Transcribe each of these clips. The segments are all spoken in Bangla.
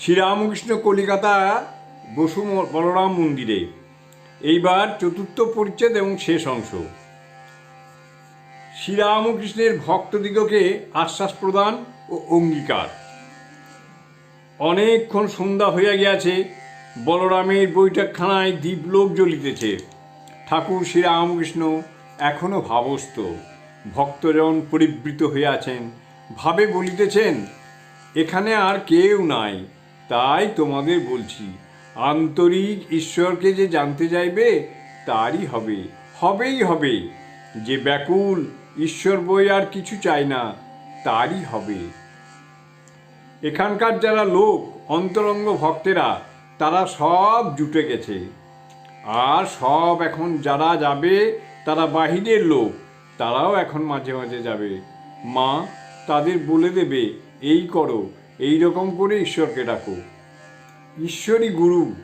শ্রীরামকৃষ্ণ কলিকাতা, বসু বলরাম মন্দিরে। এইবার চতুর্থ পরিচ্ছেদ এবং শেষ অংশ। শ্রীরামকৃষ্ণের ভক্তদিগকে আশ্বাস প্রদান ও অঙ্গীকার। অনেকক্ষণ সন্ধ্যা হইয়া গিয়াছে, বলরামের বৈঠকখানায় দীপলোক জ্বলিতেছে। ঠাকুর শ্রীরামকৃষ্ণ এখনও ভাবস্থ, ভক্তজন পরিবৃত হইয়াছেন। ভাবে বলিতেছেন, এখানে আর কেউ নাই তাই তোমাদের বলছি, আন্তরিক ঈশ্বরকে যে জানতে চাইবে, তারই হবে, হবেই হবে। যে ব্যাকুল ঈশ্বর বই আর কিছু চায় না, তারই হবে। এখানকার যারা লোক, অন্তরঙ্গ ভক্তেরা, তারা সব জুটে গেছে। আর সব এখন যারা যাবে, তারা বাহিরের লোক, তারাও এখন মাঝে মাঝে যাবে। মা, তাদের বলে দেবে, এই করো এই রকম করে ঈশ্বরকে ডাকো। ঈশ্বরই গুরু,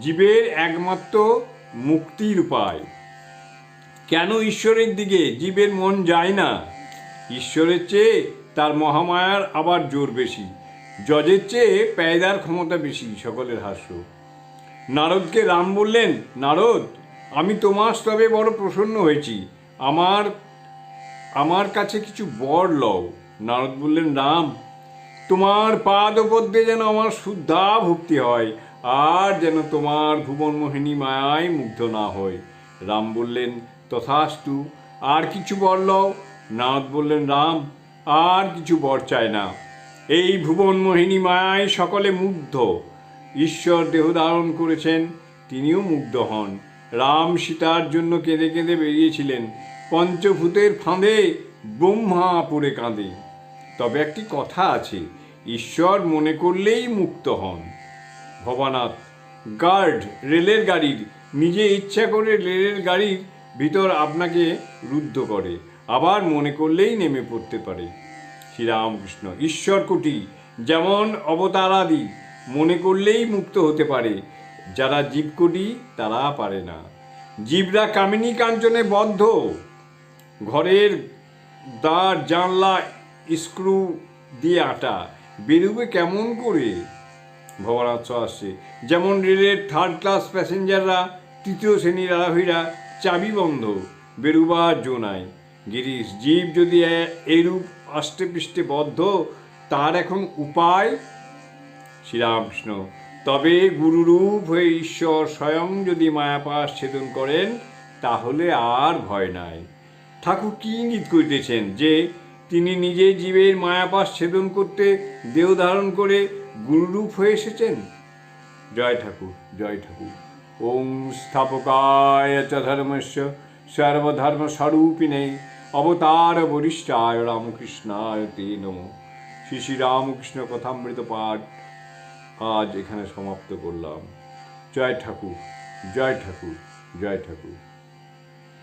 জীবের একমাত্র মুক্তির উপায়। কেন ঈশ্বরের দিকে জীবের মন যায় না? ঈশ্বরের চেয়ে তার মহামায়ার আবার জোর বেশি। জজের চেয়ে পেয়দার ক্ষমতা বেশি সকলের হাস্য। নারদকে রাম বললেন, নারদ, আমি তোমার স্তবে বড় প্রসন্ন হয়েছি। আমার আমার কাছে কিছু বর লও। নারদ বললেন, রাম তোমার পাদপদ্মে যেন আমার শুদ্ধা ভক্তি হয়, আর যেন তোমার ভুবন মোহিনী মায়ায় মুগ্ধ না হয়। রাম বললেন, তথাস্তু, আর কিছু বর লও? নারদ বললেন, রাম, আর কিছু বর চায় না। এই ভুবন মোহিনী মায়ায় সকলে মুগ্ধ। ঈশ্বর দেহ ধারণ করেছেন, তিনিও মুগ্ধ হন। রাম সীতার জন্য কেঁদে কেঁদে বেরিয়েছিলেন। পঞ্চভূতের ফাঁদে ব্রহ্মা পড়ে কাঁদে। তবে একটি কথা আছে, ঈশ্বর মনে করলেই মুক্ত হন। ভবানাথ গার্ড রেলের গাড়ির, নিজে ইচ্ছা করে রেলের গাড়ির ভিতর আপনাকে রুদ্ধ করে, আবার মনে করলেই নেমে পড়তে পারে। শ্রীরামকৃষ্ণ, ঈশ্বর কোটি, যেমন অবতারাদি, মনে করলেই মুক্ত হতে পারে, যারা জীবকোটি তারা পারে না। জীবরা কামিনী কাঞ্চনে বদ্ধ, ঘরের দ্বার জানলা স্ক্রু দিয়ে আটা। বেরোবে কেমন করে? ভবনাথ আসছে। যেমন রেলের থার্ড ক্লাস প্যাসেঞ্জাররা তৃতীয় শ্রেণির আরাভীরা চাবি বন্ধ বেরুবার জো নাই। গিরিশ, জীব যদি এ- এইরূপ আষ্টে পৃষ্ঠে বদ্ধ, তার এখন উপায়? শ্রীরামকৃষ্ণ, তবে গুরুরূপ হয়ে ঈশ্বর স্বয়ং যদি মায়াপাশ ছেদন করেন, তাহলে আর ভয় নাই। ঠাকুর কি ইঙ্গিত করিতেছেন যে তিনি নিজে জীবের মায়াপাশ ছেদন করতে দেহ ধারণ করে গুরুরূপ হয়ে এসেছেন। জয় ঠাকুর জয় ঠাকুর। ওম স্থাপকায় চ ধর্মস্য সর্বধর্ম স্বরূপিণে অবতার বরিষ্ঠায় রামকৃষ্ণায় তে নম। শ্রী শ্রী রামকৃষ্ণ কথামৃত পাঠ আজ এখানে সমাপ্ত করলাম। জয় ঠাকুর জয় ঠাকুর জয় ঠাকুর।